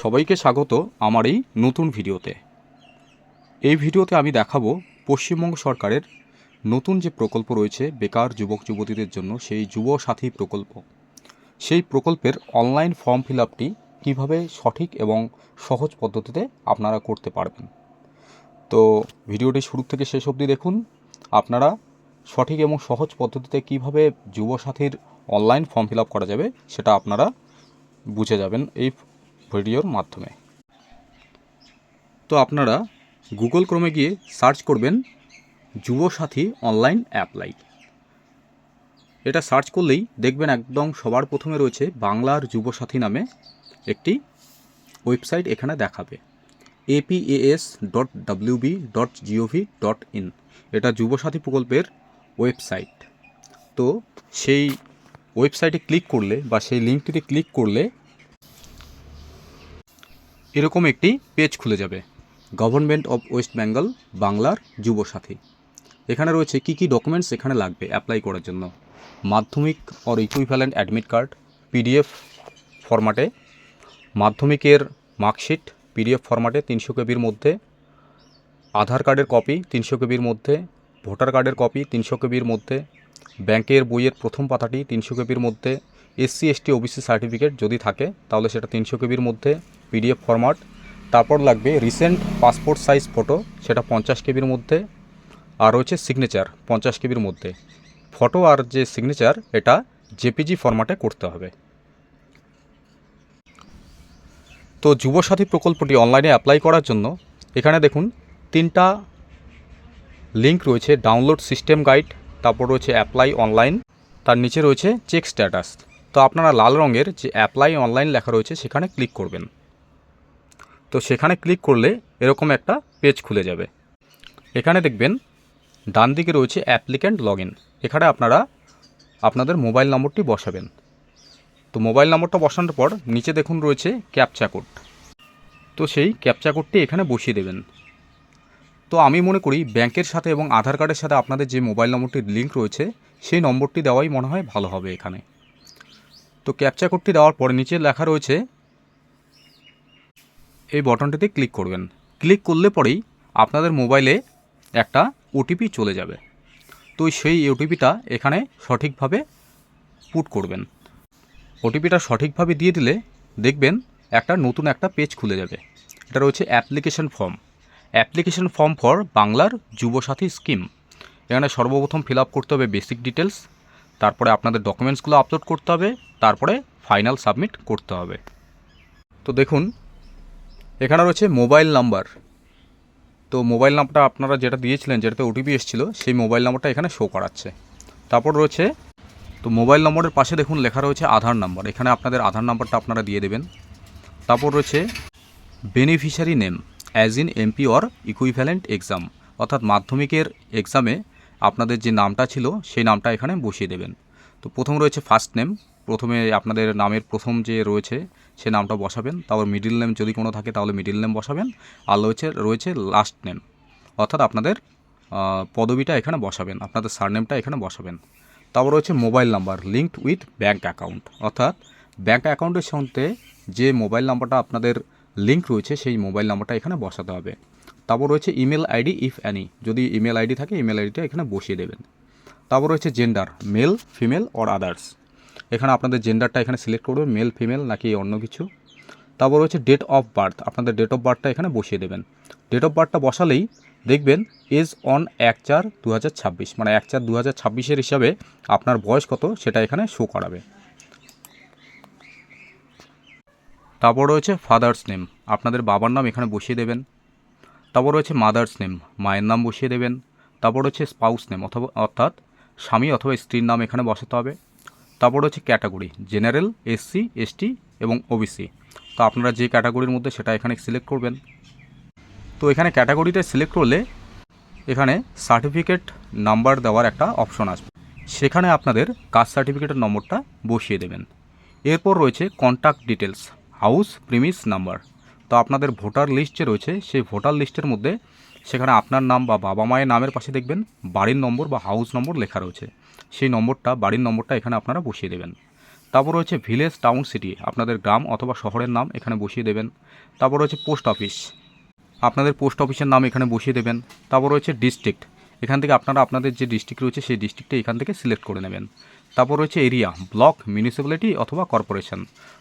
সবাইকে স্বাগত আমার এই নতুন ভিডিওতে। এই ভিডিওতে আমি দেখাবো পশ্চিমবঙ্গ সরকারের নতুন যে প্রকল্প রয়েছে, বেকার যুবক যুবতীদের জন্য সেই যুব সাথী প্রকল্প। সেই প্রকল্পের অনলাইন ফর্ম ফিল আপটি কীভাবে সঠিক এবং সহজ পদ্ধতিতে আপনারা করতে পারবেন। তো ভিডিওটি শুরু থেকে শেষ অবধি দেখুন। আপনারা সঠিক এবং সহজ পদ্ধতিতে কীভাবে যুব সাথীর অনলাইন ফর্ম ফিল আপ করা যাবে, সেটা আপনারা বুঝে যাবেন। এই ভিডিওর মাধ্যমে। তো আপনারা গুগল ক্রমে গিয়ে সার্চ করবেন যুবসাথী অনলাইন অ্যাপ্লাই এটা সার্চ করলেই দেখবেন একদম সবার প্রথমে রয়েছে বাংলার যুবসাথী নামে একটি ওয়েবসাইট এখানে দেখাবে। A P A S dot W B dot G O V dot in এটা যুবসাথী প্রকল্পের ওয়েবসাইট। তো সেই ওয়েবসাইটে ক্লিক করলে বা সেই লিঙ্কটিতে ক্লিক করলে এরকম একটি পেজ খুলে যাবে। গভর্নমেন্ট অফ ওয়েস্ট বেঙ্গল বাংলার যুবসাথী এখানে রয়েছে কি কি ডকুমেন্টস এখানে লাগবে অ্যাপ্লাই করার জন্য। মাধ্যমিক or equivalent admit card PDF ফরম্যাটে মাধ্যমিকের মার্কশিট পিডিএফ ফরম্যাটে তিনশো কেবির মধ্যে। আধার কার্ডের কপি তিনশো কেবির মধ্যে। ভোটার কার্ডের কপি তিনশো কেবির মধ্যে। ব্যাংকের বইয়ের প্রথম পাতাটি তিনশো কেবির মধ্যে। এসসি এসটি ওবিসি সার্টিফিকেট যদি থাকে, তাহলে সেটা তিনশো কেবির মধ্যে। পিডিএফ ফরম্যাট তারপর লাগবে রিসেন্ট পাসপোর্ট সাইজ ফটো সেটা পঞ্চাশ কেবির মধ্যে, আর রয়েছে সিগনেচার পঞ্চাশ কেবির মধ্যে। ফটো আর যে সিগনেচার এটা জেপিজি ফরম্যাটে করতে হবে। তো যুবসাথী প্রকল্পটি অনলাইনে অ্যাপ্লাই করার জন্য, এখানে দেখুন, তিনটা লিঙ্ক রয়েছে ডাউনলোড সিস্টেম গাইড তারপর রয়েছে অ্যাপ্লাই অনলাইন তার নিচে রয়েছে চেক স্ট্যাটাস তো আপনারা লাল রঙের যে অ্যাপ্লাই অনলাইন লেখা রয়েছে, সেখানে ক্লিক করবেন। তো সেখানে ক্লিক করলে এরকম একটা পেজ খুলে যাবে। এখানে দেখবেন ডান দিকে রয়েছে অ্যাপ্লিক্যান্ট লগ এখানে আপনারা আপনাদের মোবাইল নম্বরটি বসাবেন। তো মোবাইল নম্বরটা বসানোর পর নিচে দেখুন রয়েছে ক্যাপচা কোড। তো সেই ক্যাপচা কোডটি এখানে বসিয়ে দেবেন। তো আমি মনে করি ব্যাংকের সাথে এবং আধার কার্ডের সাথে আপনাদের যে মোবাইল নম্বরটির লিঙ্ক রয়েছে, সেই নম্বরটি দেওয়াই মনে হয় ভালো হবে এখানে। তো ক্যাপচা কোডটি দেওয়ার পরে নিচে লেখা রয়েছে এই বটনটিতে ক্লিক করবেন। ক্লিক করলে পরেই আপনাদের মোবাইলে একটা ওটিপি চলে যাবে। তো সেই ওটিপিটা এখানে সঠিকভাবে পুট করবেন। ওটিপিটা সঠিকভাবে দিয়ে দিলে দেখবেন একটা নতুন একটা পেজ খুলে যাবে। এটা রয়েছে application form application form for বাংলার যুবসাথী স্কিম এখানে সর্বপ্রথম ফিল করতে হবে বেসিক ডিটেলস তারপরে আপনাদের ডকুমেন্টসগুলো আপলোড করতে হবে, তারপরে ফাইনাল সাবমিট করতে হবে। তো দেখুন এখানে রয়েছে মোবাইল নাম্বার। তো মোবাইল নাম্বারটা আপনারা যেটা দিয়েছিলেন, যেটাতে ওটিপি এসেছিল, সেই মোবাইল নাম্বারটা এখানে শো করাচ্ছে। তারপর রয়েছে, তো মোবাইল নম্বরের পাশে দেখুন লেখা রয়েছে আধার নাম্বার। এখানে আপনাদের আধার নাম্বারটা আপনারা দিয়ে দেবেন। তারপর রয়েছে beneficiary name as in MP or equivalent exam অর্থাৎ মাধ্যমিকের এক্সামে আপনাদের যে নামটা ছিল, সেই নামটা এখানে বসিয়ে দেবেন। তো প্রথম রয়েছে ফার্স্ট নেম প্রথমে আপনাদের নামের প্রথম যে রয়েছে সে নামটা বসাবেন। তারপর মিডিল নেম যদি কোনো থাকে, তাহলে মিডিল নেম বসাবেন। আর রয়েছে রয়েছে লাস্ট নেম অর্থাৎ আপনাদের পদবিটা এখানে বসাবেন। আপনাদের সারনেমটা এখানে বসাবেন। তারপর রয়েছে mobile number linked with bank account অর্থাৎ ব্যাঙ্ক অ্যাকাউন্টের সঙ্গে যে মোবাইল নাম্বারটা আপনাদের লিঙ্ক রয়েছে, সেই মোবাইল নাম্বারটা এখানে বসাতে হবে। তারপর রয়েছে ইমেল আইডি ইফ অ্যানি যদি ইমেল আইডি থাকে ইমেল আইডিটা এখানে বসিয়ে দেবেন। তারপর রয়েছে gender male female or others এখানে আপনাদের জেন্ডারটা এখানে সিলেক্ট করবে মেল ফিমেল নাকি অন্য কিছু। তারপর রয়েছে ডেট অফ বার্থ আপনাদের ডেট অফ বার্থটা এখানে বসিয়ে দেবেন। ডেট অফ বার্থটা বসালেই দেখবেন এজ অন এক চার দু মানে এক চার দু হাজার হিসাবে আপনার বয়স কত সেটা এখানে শো করাবে। তারপর রয়েছে ফাদার্স নেম আপনাদের বাবার নাম এখানে বসিয়ে দেবেন। তারপর রয়েছে মাদার্স নেম মায়ের নাম বসিয়ে দেবেন। তারপর রয়েছে স্পাউস নেম অথবা অর্থাৎ স্বামী অথবা স্ত্রীর নাম এখানে বসাতে হবে। তারপর হচ্ছে ক্যাটাগরি, জেনারেল, এসসি, এসটি এবং ওবিসি। তো আপনারা যে ক্যাটাগরির মধ্যে সেটা এখানে সিলেক্ট করবেন। তো এখানে ক্যাটাগরিতে সিলেক্ট করলে এখানে সার্টিফিকেট নাম্বার দেওয়ার একটা অপশন আসবে। সেখানে আপনাদের কাস্ট সার্টিফিকেটের নম্বরটা বসিয়ে দেবেন। এরপর রয়েছে contact details house premise number তো আপনাদের ভোটার লিস্ট যে রয়েছে, সেই ভোটার লিস্টের মধ্যে সেখানে আপনার নাম বা বাবা মায়ের নামের পাশে দেখবেন, বাড়ির নম্বর বা হাউস নম্বর লেখা রয়েছে। সেই নম্বরটা, বাড়ির নম্বরটা এখানে আপনারা বসিয়ে দেবেন। তারপর রয়েছে ভিলেজ টাউন সিটি, আপনাদের গ্রাম অথবা শহরের নাম এখানে বসিয়ে দেবেন। তারপর রয়েছে পোস্ট অফিস, আপনাদের পোস্ট অফিসের নাম এখানে বসিয়ে দেবেন। তারপর রয়েছে ডিস্ট্রিক্ট, এখান থেকে আপনারা আপনাদের যে ডিস্ট্রিক্ট রয়েছে সেই ডিস্ট্রিক্টটা এখান থেকে সিলেক্ট করে নেবেন। তারপর রয়েছে এরিয়া, ব্লক, মিউনিসিপ্যালিটি অথবা কর্পোরেশন।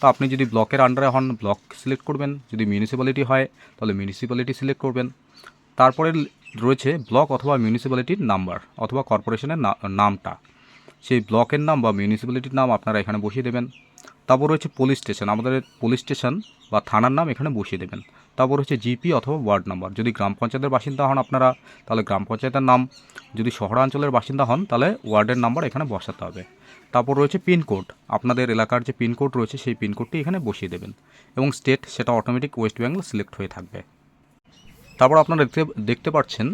তো আপনি যদি ব্লকের আন্ডারে হন, ব্লক সিলেক্ট করবেন। যদি মিউনিসিপ্যালিটি হয়, তাহলে মিউনিসিপ্যালিটি সিলেক্ট করবেন। তারপরে রয়েছে ব্লক অথবা মিউনিসিপ্যালিটির নাম্বার অথবা কর্পোরেশনের নামটা। সেই ব্লকের নাম বা মিউনিসিপ্যালিটির নাম আপনারা এখানে বসিয়ে দেবেন। তারপর রয়েছে পুলিশ স্টেশন। আমাদের পুলিশ স্টেশন বা থানার নাম এখানে বসিয়ে দেবেন। তারপর হচ্ছে জিপি অথবা ওয়ার্ড নাম্বার। যদি গ্রাম পঞ্চায়েতের বাসিন্দা হন আপনারা, তাহলে গ্রাম পঞ্চায়েতের নাম। যদি শহরাঞ্চলের বাসিন্দা হন, তাহলে ওয়ার্ডের নাম্বার এখানে বসাতে হবে। তারপর রয়েছে পিনকোড আপনাদের এলাকার যে পিনকোড রয়েছে, সেই পিনকোডটি এখানে বসিয়ে দেবেন। এবং স্টেট, সেটা অটোমেটিক ওয়েস্ট বেঙ্গল সিলেক্ট হয়ে থাকবে। তারপর আপনারা দেখতে দেখতে পাচ্ছেন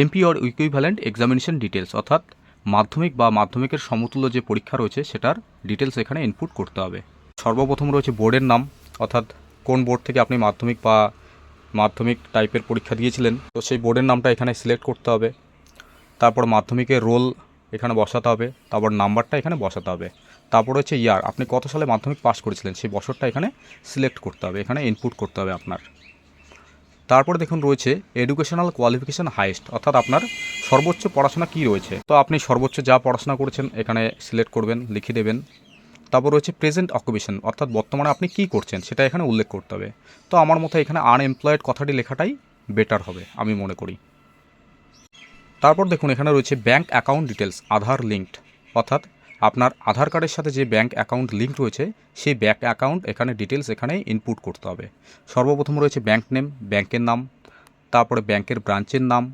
MP or equivalent examination details অর্থাৎ মাধ্যমিক বা মাধ্যমিকের সমতুল্য যে পরীক্ষা রয়েছে, সেটার ডিটেলস এখানে ইনপুট করতে হবে। সর্বপ্রথম রয়েছে বোর্ডের নাম, অর্থাৎ কোন বোর্ড থেকে আপনি মাধ্যমিক বা মাধ্যমিক টাইপের পরীক্ষা দিয়েছিলেন। তো সেই বোর্ডের নামটা এখানে সিলেক্ট করতে হবে। তারপর মাধ্যমিকের রোল এখানে বসাতে হবে। তারপর নাম্বারটা এখানে বসাতে হবে। তারপর হচ্ছে ইয়ার আপনি কত সালে মাধ্যমিক পাস করেছিলেন, সেই বছরটা এখানে সিলেক্ট করতে হবে। এখানে ইনপুট করতে হবে আপনার। তারপরে দেখুন রয়েছে এডুকেশনাল কোয়ালিফিকেশান হাইয়েস্ট অর্থাৎ আপনার সর্বোচ্চ পড়াশোনা কি রয়েছে? তো আপনি সর্বোচ্চ যা পড়াশোনা করেছেন, এখানে সিলেক্ট করবেন, লিখে দেবেন। তারপর রয়েছে প্রেজেন্ট অকুপেশন অর্থাৎ বর্তমানে আপনি কি করছেন, সেটা এখানে উল্লেখ করতে হবে। তো আমার মতে এখানে আনএমপ্লয়েড কথাটি লেখাটাই বেটার হবে, আমি মনে করি। তারপর দেখুন এখানে রয়েছে bank account details Aadhaar linked অর্থাৎ আপনার আধার কার্ডের সাথে যে ব্যাঙ্ক অ্যাকাউন্ট লিঙ্ক রয়েছে, সেই ব্যাঙ্ক অ্যাকাউন্ট এখানে ডিটেলস এখানে ইনপুট করতে হবে। সর্বপ্রথম রয়েছে ব্যাংক নেম ব্যাংকের নাম, তারপরে ব্যাংকের ব্রাঞ্চের নাম,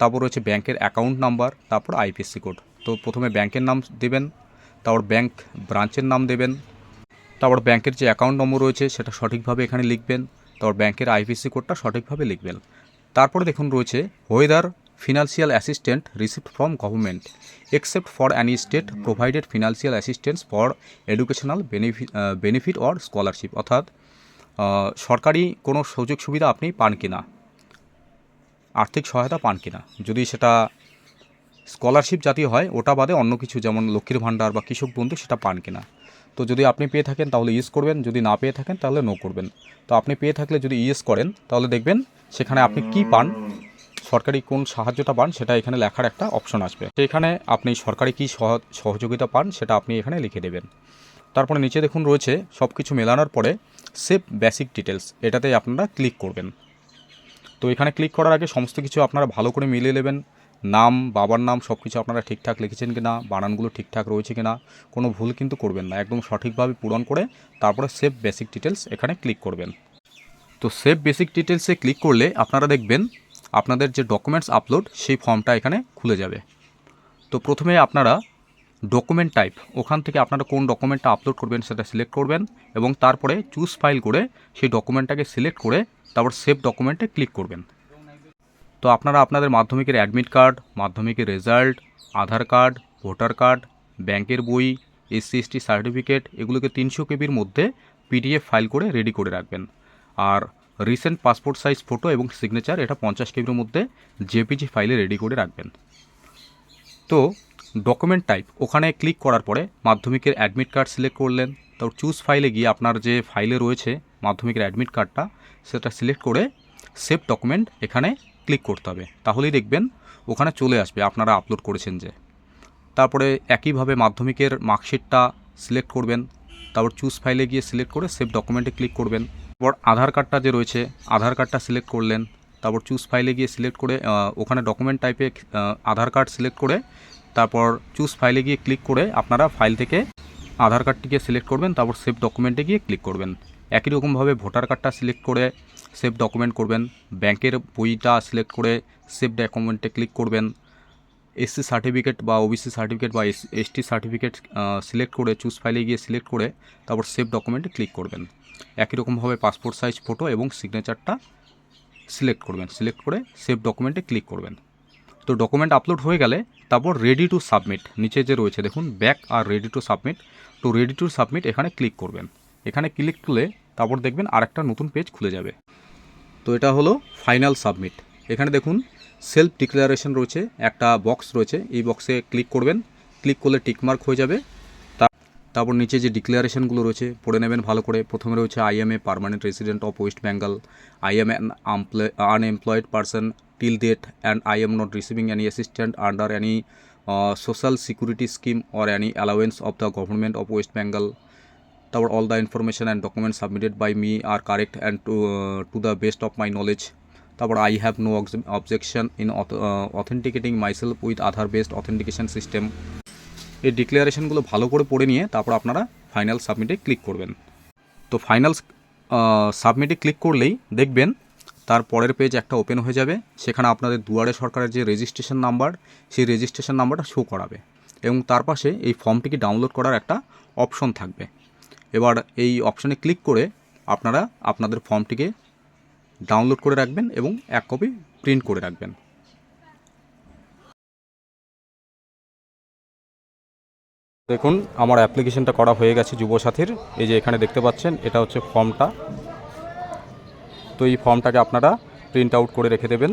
তারপর রয়েছে ব্যাংকের অ্যাকাউন্ট নাম্বার তারপর আইপিএসসি কোড তো প্রথমে ব্যাংকের নাম দেবেন, তারপর ব্যাংক ব্রাঞ্চের নাম দেবেন, তারপর ব্যাংকের যে অ্যাকাউন্ট নম্বর রয়েছে, সেটা সঠিকভাবে এখানে লিখবেন, তারপর ব্যাংকের আইপিএসসি কোডটা সঠিকভাবে লিখবেন। তারপরে দেখুন রয়েছে whether financial assistant received from government except for any state provided financial assistance for educational benefit or scholarship অর্থাৎ সরকারি কোনো সুযোগ সুবিধা আপনি পান কিনা? আর্থিক সহায়তা পান কিনা? যদি সেটা স্কলারশিপ জাতীয় হয়, ওটা বাদে অন্য কিছু, যেমন লক্ষ্মীর ভাণ্ডার বা কৃষক বন্ধু, সেটা পান কিনা? তো যদি আপনি পেয়ে থাকেন, তাহলে ইউজ করবেন, যদি না পেয়ে থাকেন, তাহলে নো করবেন। তো আপনি পেয়ে থাকলে যদি ইউজ করেন, তাহলে দেখবেন সেখানে আপনি কি পান? সরকারি কোন সাহায্যটা পান, সেটা এখানে লেখার একটা অপশন আসবে। সেখানে আপনি সরকারি কী সহ- সহযোগিতা পান, সেটা আপনি এখানে লিখে দেবেন। তারপরে নিচে দেখুন রয়েছে সব কিছু মেলানোর পরে সেভ বেসিক ডিটেলস এটাতে আপনারা ক্লিক করবেন। তো এখানে ক্লিক করার আগে সমস্ত কিছু আপনারা ভালো করে মিলিয়ে নেবেন। নাম, বাবার নাম সব কিছু আপনারা ঠিকঠাক লিখেছেন কি না বানানগুলো ঠিকঠাক রয়েছে কি না কোনো ভুল কিন্তু করবেন না। একদম সঠিকভাবে পূরণ করে তারপরে সেভ বেসিক ডিটেলস এখানে ক্লিক করবেন। তো সেভ বেসিক ডিটেলসে ক্লিক করলে আপনারা দেখবেন আপনাদের যে ডকুমেন্টস আপলোড সেই ফর্মটা এখানে খুলে যাবে। তো প্রথমে আপনারা ডকুমেন্ট টাইপ ওখান থেকে আপনারা কোন ডকুমেন্টটা আপলোড করবেন সেটা সিলেক্ট করবেন এবং তারপরে চুজ ফাইল করে সেই ডকুমেন্টটাকে সিলেক্ট করে তারপর সেভ ডকুমেন্টে ক্লিক করবেন। তো আপনারা আপনাদের মাধ্যমিকের অ্যাডমিট কার্ড মাধ্যমিকের result Aadhaar card voter card ব্যাংকের বই এসসি এসটি সার্টিফিকেট এগুলোকে তিনশো কেবির মধ্যে পিডিএফ ফাইল করে রেডি করে রাখবেন। আর রিসেন্ট পাসপোর্ট সাইজ ফটো এবং সিগনেচার এটা পঞ্চাশ কেবির মধ্যে জেপিজি ফাইলে রেডি করে রাখবেন। তো ডকুমেন্ট টাইপ ওখানে ক্লিক করার পরে মাধ্যমিকের অ্যাডমিট কার্ড সিলেক্ট করলেন। তারপর চুজ ফাইলে গিয়ে আপনার যে ফাইলে রয়েছে মাধ্যমিকের অ্যাডমিট কার্ডটা সেটা সিলেক্ট করে সেভ ডকুমেন্ট এখানে ক্লিক করতে হবে। তাহলেই দেখবেন ওখানে চলে আসবে, আপনারা আপলোড করেছেন যে। তারপরে একইভাবে মাধ্যমিকের মার্কশিটটা সিলেক্ট করবেন। তারপর চুজ ফাইলে গিয়ে সিলেক্ট করে সেভ ডকুমেন্টে ক্লিক করবেন। তারপর আধার কার্ডটা যে রয়েছে, আধার কার্ডটা সিলেক্ট করলেন, তারপর চুজ ফাইলে গিয়ে সিলেক্ট করে ওখানে ডকুমেন্ট টাইপে আধার কার্ড সিলেক্ট করে, তারপর চুজ ফাইলে গিয়ে ক্লিক করে আপনারা ফাইল থেকে আধার কার্ডটিকে সিলেক্ট করবেন, তারপর সেভ ডকুমেন্টে গিয়ে ক্লিক করবেন। একই রকমভাবে ভোটার কার্ডটা সিলেক্ট করে সেভ ডকুমেন্ট করবেন, ব্যাংকের বইটা সিলেক্ট করে সেভ ডকুমেন্টে ক্লিক করবেন এসসি সার্টিফিকেট বা ওবিসি সার্টিফিকেট বা এসটি সার্টিফিকেট সিলেক্ট করে চুজ ফাইলে গিয়ে সিলেক্ট করে, তারপর সেভ ডকুমেন্টে ক্লিক করবেন। একই রকমভাবে পাসপোর্ট সাইজ ফটো এবং সিগনেচারটা সিলেক্ট করবেন। সিলেক্ট করে সেভ ডকুমেন্টে ক্লিক করবেন। তো ডকুমেন্ট আপলোড হয়ে গেলে তারপর রেডি টু সাবমিট নিচে যে রয়েছে, দেখুন ব্যাক আর রেডি টু সাবমিট তো রেডি টু সাবমিট এখানে ক্লিক করবেন। এখানে ক্লিক করলে তারপর দেখবেন আরেকটা নতুন পেজ খুলে যাবে। তো এটা হলো ফাইনাল সাবমিট এখানে দেখুন সেলফ ডিক্লারেশন রয়েছে, একটা বক্স রয়েছে, এই বক্সে ক্লিক করবেন। ক্লিক করলে টিকমার্ক হয়ে যাবে। তারপর নিচে যে ডিক্লারেশনগুলো রয়েছে, পড়ে নেবেন ভালো করে। প্রথমে রয়েছে I am a permanent resident of West Bengal I am an unemployed person till date and I am not receiving any assistant under any social security scheme or any allowance of the government of West Bengal তারপর all the information and document submitted by me are correct and to to the best of my knowledge তারপর I have no objection in authenticating myself with Aadhaar based authentication system এই ডিক্লারেশনগুলো ভালো করে পড়ে নিয়ে তারপর আপনারা ফাইনাল সাবমিটে ক্লিক করবেন। তো ফাইনাল সাবমিটে ক্লিক করলেই দেখবেন তার পরের পেজ একটা ওপেন হয়ে যাবে, সেখানে আপনাদের দুয়ারে সরকারের যে রেজিস্ট্রেশন নাম্বার সেই রেজিস্ট্রেশন নাম্বারটা শো করাবে এবং তার পাশে এই ফর্মটিকে ডাউনলোড করার একটা অপশন থাকবে। এবার এই অপশনে ক্লিক করে আপনারা আপনাদের ফর্মটিকে ডাউনলোড করে রাখবেন এবং এক কপি প্রিন্ট করে রাখবেন। দেখুন, আমার অ্যাপ্লিকেশনটা করা হয়ে গেছে যুবসাথীর। এই যে এখানে দেখতে পাচ্ছেন, এটা হচ্ছে ফর্মটা তো এই ফর্মটাকে আপনারা প্রিন্ট আউট করে রেখে দেবেন।